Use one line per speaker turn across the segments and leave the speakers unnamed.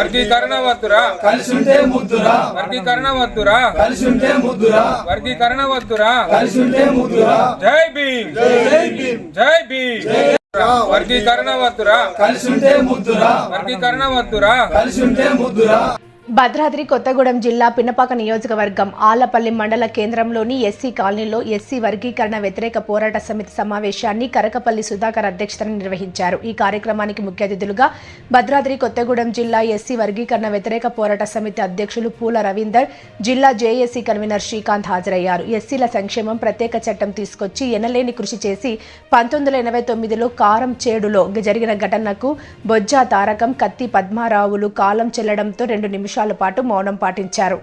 వర్గీకరణ వద్దురా.
కలిసి ఉంటే ముద్దురా.
వర్గీకరణ వద్దురా.
కలిసి ఉంటే ముద్దురా.
వర్గీకరణ వద్దురా.
కలిసి ఉంటే ముద్దురా.
జై భీమ్.
జై భీమ్.
జై భీమ్. వర్గీకరణ వద్దురా.
కలిసి ఉంటే ముద్దురా.
వర్గీకరణ వద్దురా.
కలిసి ఉంటే ముద్దురా.
భద్రాద్రి కొత్తగూడెం జిల్లా పినపాక నియోజకవర్గం ఆలపల్లి మండల కేంద్రంలోని ఎస్సీ కాలనీలో ఎస్సీ వర్గీకరణ వ్యతిరేక పోరాట సమితి సమావేశాన్ని కరకపల్లి సుధాకర్ అధ్యక్షతన నిర్వహించారు. ఈ కార్యక్రమానికి ముఖ్య అతిథులుగా భద్రాద్రి కొత్తగూడెం జిల్లా ఎస్సీ వర్గీకరణ వ్యతిరేక పోరాట సమితి అధ్యక్షులు పూల రవీందర్ జిల్లా జేఏసీ కన్వీనర్ శ్రీకాంత్ హాజరయ్యారు. ఎస్సీల సంక్షేమం ప్రత్యేక చట్టం తీసుకొచ్చి ఎనలేని కృషి చేసి పంతొమ్మిది వందల ఎనభై తొమ్మిదిలో కారం చేడులో జరిగిన ఘటనకు బొజ్జా తారకం కత్తి పద్మారావులు కాలం చెల్లడంతో రెండు నిమిషాలు పాటు మౌనం పాటించారు.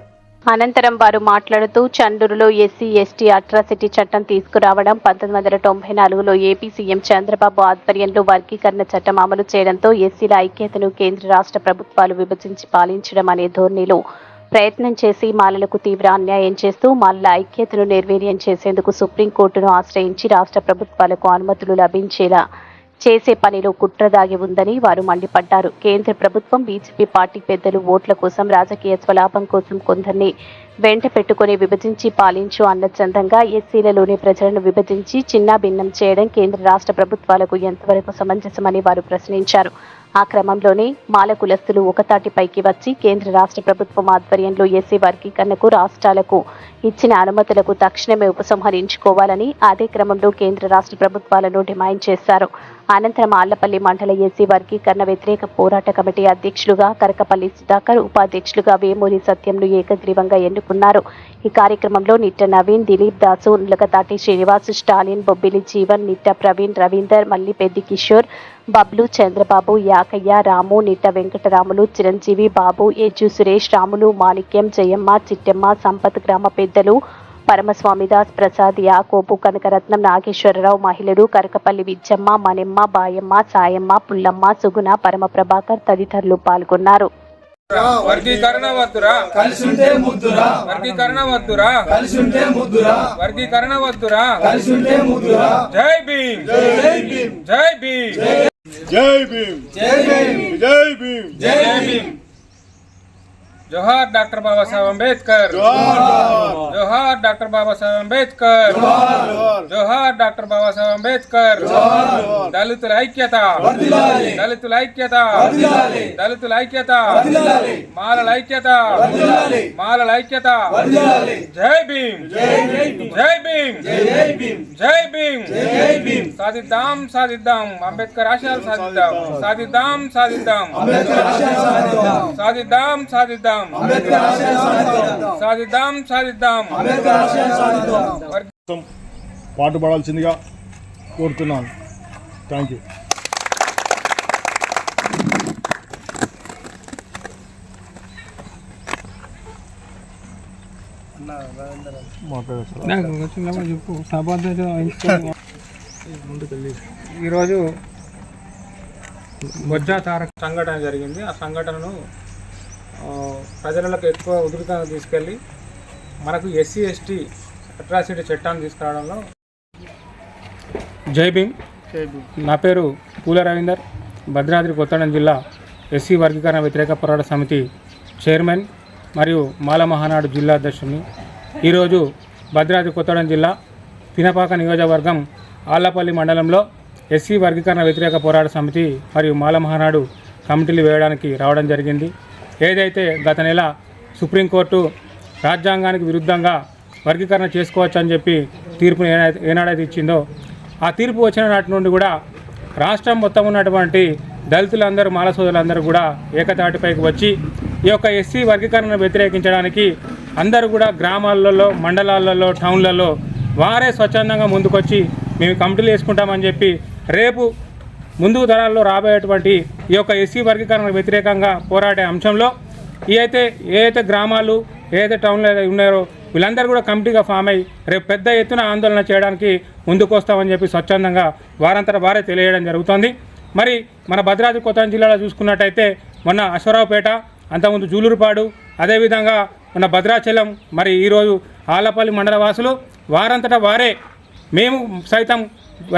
అనంతరం వారు మాట్లాడుతూ చండూరులో ఎస్సీ ఎస్టీ అట్రాసిటీ చట్టం తీసుకురావడం పంతొమ్మిది వందల తొంభై నాలుగులో ఏపీ సీఎం చంద్రబాబు ఆధ్వర్యంలో వర్గీకరణ చట్టం అమలు చేయడంతో ఎస్సీల ఐక్యతను కేంద్ర రాష్ట్ర ప్రభుత్వాలు విభజించి పాలించడం అనే ధోరణిలో ప్రయత్నం చేసి మాలలకు తీవ్ర అన్యాయం చేస్తూ మాలల ఐక్యతను నిర్వీర్యం చేసేందుకు సుప్రీంకోర్టును ఆశ్రయించి రాష్ట్ర ప్రభుత్వాలకు అనుమతులు లభించేలా చేసే పనిలో కుట్ర దాగి ఉందని వారు మండిపడ్డారు. కేంద్ర ప్రభుత్వం బీజేపీ పార్టీ పెద్దలు ఓట్ల కోసం రాజకీయ స్వలాభం కోసం కొందరిని వెంట పెట్టుకుని విభజించి పాలించు అన్న చందంగా ఎస్సీలలోని ప్రజలను విభజించి చిన్న భిన్నం చేయడం కేంద్ర రాష్ట్ర ప్రభుత్వాలకు ఎంతవరకు సమంజసమని వారు ప్రశ్నించారు. ఆ క్రమంలోనే మాల కులస్తులు ఒకతాటిపైకి వచ్చి కేంద్ర రాష్ట్ర ప్రభుత్వం ఆధ్వర్యంలో ఎస్సీ వర్గీకరణకు రాష్ట్రాలకు ఇచ్చిన అనుమతులకు తక్షణమే ఉపసంహరించుకోవాలని అదే క్రమంలో కేంద్ర రాష్ట్ర ప్రభుత్వాలను డిమాండ్ చేశారు. అనంతరం ఆళ్ళపల్లి మండల ఎస్సీ వర్గీకరణ వ్యతిరేక పోరాట కమిటీ అధ్యక్షులుగా కరకపల్లి సుధాకర్ ఉపాధ్యక్షులుగా వేమూరి సత్యంను ఏకగ్రీవంగా ఎన్నుకున్నారు. ఈ కార్యక్రమంలో నిట్ట నవీన్ దిలీప్ దాసు నులకతాటి శ్రీనివాస్ స్టాలిన్ బొబ్బిలి జీవన్ నిట్ట ప్రవీణ్ రవీందర్ మల్లిపెద్ది కిషోర్ బబ్లు చంద్రబాబు యాకయ్య రాము నిట్ట వెంకటరాములు చిరంజీవి బాబు ఏజు సురేష్ రాములు మాణిక్యం జయమ్మ చిట్టెమ్మ సంపత్ గ్రామ పెద్దలు పరమస్వామిదాస్ ప్రసాద్ యాకోబు కనకరత్నం నాగేశ్వరరావు మహిళలు కరకపల్లి విజ్జమ్మ మణెమ్మ బాయమ్మ సాయమ్మ పుల్లమ్మ సుగుణ పరమ ప్రభాకర్ తదితరులు పాల్గొన్నారు.
వర్గీకరణ వద్దురా.
కలిసి ఉంటే ముద్దురా.
వర్గీకరణ వద్దురా.
కలిసి ఉంటే ముద్దురా.
వర్గీకరణ వద్దురా.
కలిసి ఉంటే ముద్దురా.
జై భీమ్.
జై భీమ్.
జై భీమ్.
జై భీమ్
జై భీమ్
జై భీమ్
జై భీమ్
జోహార్ డాక్టర్ బాబాసాహెబ్ అంబేద్కర్
జోహార్
జోహార్ డాక్టర్ బాబాసాహెబ్ అంబేద్కర్ జోహార్ డాక్టర్ బాబాసాహెబ్ అంబేద్కర్ దళితుల ఐక్యత
వర్ధిల్లాలి.
దళితుల ఐక్యత
వర్ధిల్లాలి.
దళితుల ఐక్యత
వర్ధిల్లాలి.
మాలల ఐక్యత
వర్ధిల్లాలి.
మాలల ఐక్యత
వర్ధిల్లాలి.
జై భీమ్
జై భీమ్
జై సాధిద్దాం సాధిద్దాం అంబేద్కర్ ఆశయాలు సాధిద్దాం. సాధిద్దాం సాధిద్దాం.
సాధిద్దాం.
సాధిద్దాం సాధిద్దాం.
సాధిద్దాం.
పాటుపడాల్సిందిగా కోరుతున్నాను. థ్యాంక్ యూ
ఈరోజు బొజ్జా తారక సంఘటన జరిగింది. ఆ సంఘటనను ప్రజలకు ఎక్కువ ఉధృతంగా తీసుకెళ్ళి మనకు ఎస్సీ ఎస్టీ అట్రాసిటీ చట్టాన్ని తీసుకురావడంలో జై భీమ్. నా పేరు పూల రవీందర్. భద్రాద్రి కొత్తగూడెం జిల్లా ఎస్సీ వర్గీకరణ వ్యతిరేక పోరాట సమితి చైర్మన్ మరియు మాల మహానాడు జిల్లా అధ్యక్షుడిని. ఈరోజు భద్రాద్రి కొత్తగూడెం జిల్లా పినపాక నియోజకవర్గం ఆళ్ళపల్లి మండలంలో ఎస్సీ వర్గీకరణ వ్యతిరేక పోరాట సమితి మరియు మాల మహానాడు కమిటీలు వేయడానికి రావడం జరిగింది. ఏదైతే గత నెల సుప్రీంకోర్టు రాజ్యాంగానికి విరుద్ధంగా వర్గీకరణ చేసుకోవచ్చు అని చెప్పి తీర్పును ఏనాడైతే ఏనాడైతే ఇచ్చిందో ఆ తీర్పు వచ్చిన నాటి నుండి కూడా రాష్ట్రం మొత్తం ఉన్నటువంటి దళితులందరూ మాల సోదరులందరూ కూడా ఏకతాటిపైకి వచ్చి ఈ యొక్క ఎస్సీ వర్గీకరణను వ్యతిరేకించడానికి అందరూ కూడా గ్రామాలలో మండలాలలో టౌన్లలో వారే స్వచ్ఛందంగా ముందుకొచ్చి మేము కమిటీలు వేసుకుంటామని చెప్పి రేపు ముందు తరాల్లో రాబోయేటువంటి ఈ యొక్క ఎస్సీ వర్గీకరణ వ్యతిరేకంగా పోరాడే అంశంలో ఈ అయితే ఏ అయితే గ్రామాలు ఏదైతే టౌన్లో అయితే ఉన్నారో వీళ్ళందరూ కూడా కమిటీగా ఫామ్ అయ్యి రేపు పెద్ద ఎత్తున ఆందోళన చేయడానికి ముందుకు వస్తామని చెప్పి స్వచ్ఛందంగా వారంతట వారే తెలియడం జరుగుతోంది. మరి మన భద్రాద్రి కొత్త జిల్లాలో చూసుకున్నట్టయితే మొన్న అశ్వరావుపేట అంతకుముందు జూలూరుపాడు అదేవిధంగా మన భద్రాచలం మరి ఈరోజు ఆలపల్లి మండల వాసులు వారంతటా వారే మేము సైతం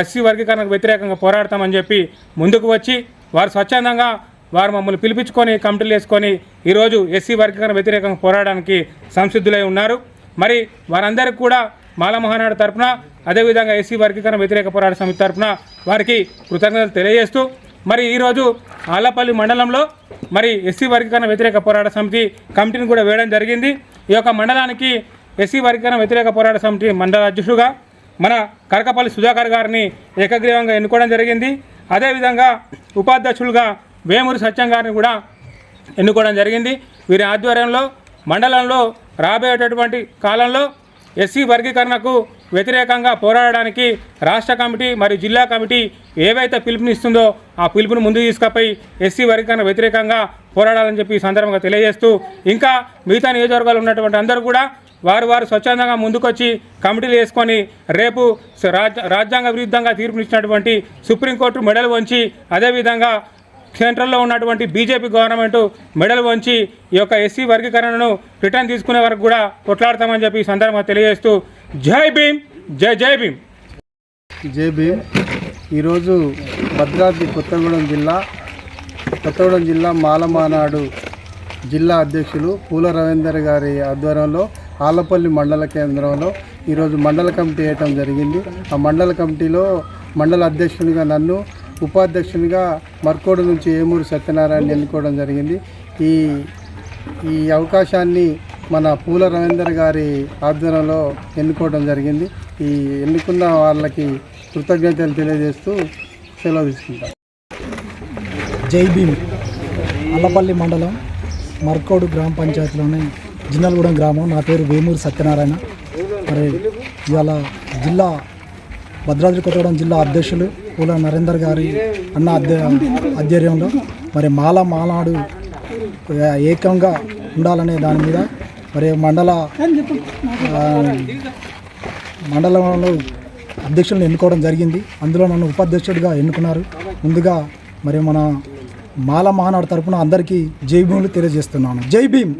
ఎస్సీ వర్గీకరణకు వ్యతిరేకంగా పోరాడతామని చెప్పి ముందుకు వచ్చి వారు స్వచ్ఛందంగా వారు మమ్మల్ని పిలిపించుకొని కమిటీలు వేసుకొని ఈరోజు ఎస్సీ వర్గీకరణ వ్యతిరేకంగా పోరాడడానికి సంసిద్ధులై ఉన్నారు. మరి వారందరికీ కూడా మాల మహానాడు తరఫున అదేవిధంగా ఎస్సీ వర్గీకరణ వ్యతిరేక పోరాట సమితి తరఫున వారికి కృతజ్ఞతలు తెలియజేస్తూ మరి ఈరోజు ఆలపల్లి మండలంలో మరి ఎస్సీ వర్గీకరణ వ్యతిరేక పోరాట సమితి కమిటీని కూడా వేయడం జరిగింది. ఈ యొక్క మండలానికి ఎస్సీ వర్గీకరణ వ్యతిరేక పోరాట సమితి మండల అధ్యక్షుడుగా మన కరకపల్లి సుధాకర్ గారిని ఏకగ్రీవంగా ఎన్నుకోవడం జరిగింది. అదేవిధంగా ఉపాధ్యక్షులుగా వేమూరి సత్యం గారిని కూడా ఎన్నుకోవడం జరిగింది. వీరి ఆధ్వర్యంలో మండలంలో రాబోయేటటువంటి కాలంలో ఎస్సీ వర్గీకరణకు వ్యతిరేకంగా పోరాడడానికి రాష్ట్ర కమిటీ మరియు జిల్లా కమిటీ ఏవైతే పిలుపునిస్తుందో ఆ పిలుపును ముందు తీసుకుపోయి ఎస్సీ వర్గీకరణ వ్యతిరేకంగా పోరాడాలని చెప్పి ఈ సందర్భంగా తెలియజేస్తూ ఇంకా మిగతా నియోజకవర్గాలు ఉన్నటువంటి అందరూ కూడా వారు వారు స్వచ్ఛందంగా ముందుకొచ్చి కమిటీలు వేసుకొని రేపు రాజ రాజ్యాంగ విరుద్ధంగా తీర్పునిచ్చినటువంటి సుప్రీంకోర్టు మెడలు వంచి అదేవిధంగా సెంట్రల్లో ఉన్నటువంటి బీజేపీ గవర్నమెంట్ మెడల్ వంచి ఈ యొక్క ఎస్సీ వర్గీకరణను రిటర్న్ తీసుకునే వరకు కూడా కొట్లాడతామని చెప్పి ఈ సందర్భంగా తెలియజేస్తూ జై భీమ్ జై జై భీమ్.
జై భీమ్. ఈరోజు భద్రాద్రి కొత్తగూడెం జిల్లా కొత్తగూడెం జిల్లా మాలమానాడు జిల్లా అధ్యక్షులు పూల రవీందర్ గారి ఆధ్వర్యంలో ఆలపల్లి మండల కేంద్రంలో ఈరోజు మండల కమిటీ వేయటం జరిగింది. ఆ మండల కమిటీలో మండల అధ్యక్షునిగా నన్ను ఉపాధ్యక్షునిగా మర్కోడు నుంచి ఏమూరు సత్యనారాయణ ఎన్నుకోవడం జరిగింది. ఈ ఈ అవకాశాన్ని మన పూల రవీందర్ గారి ఆధ్వర్యంలో ఎన్నుకోవడం జరిగింది. ఈ ఎన్నుకున్న వాళ్ళకి కృతజ్ఞతలు తెలియజేస్తూ సెలవు తీసుకుంటాం.
జై భీమ్. అల్లపల్లి మండలం మర్కోడు గ్రామ పంచాయతీలోని జిన్నలగూడెం గ్రామం. నా పేరు వేమూరి సత్యనారాయణ. మరి ఇవాళ జిల్లా భద్రాద్రి కొత్తగూడెం జిల్లా అధ్యక్షులు పూల నరేందర్ గారి అన్న అధ్య ఆధ్వర్యంలో మరి మాల మాలాడు ఏకంగా ఉండాలనే దాని మీద మరి మండల మండలంలో అధ్యక్షులను ఎన్నుకోవడం జరిగింది. అందులో నన్ను ఉపాధ్యక్షుడిగా ఎన్నుకున్నారు. ముందుగా మరి మన మాల మహానాడు తరపున అందరికీ జై భీములు తెలియజేస్తున్నాను. జై భీమ్!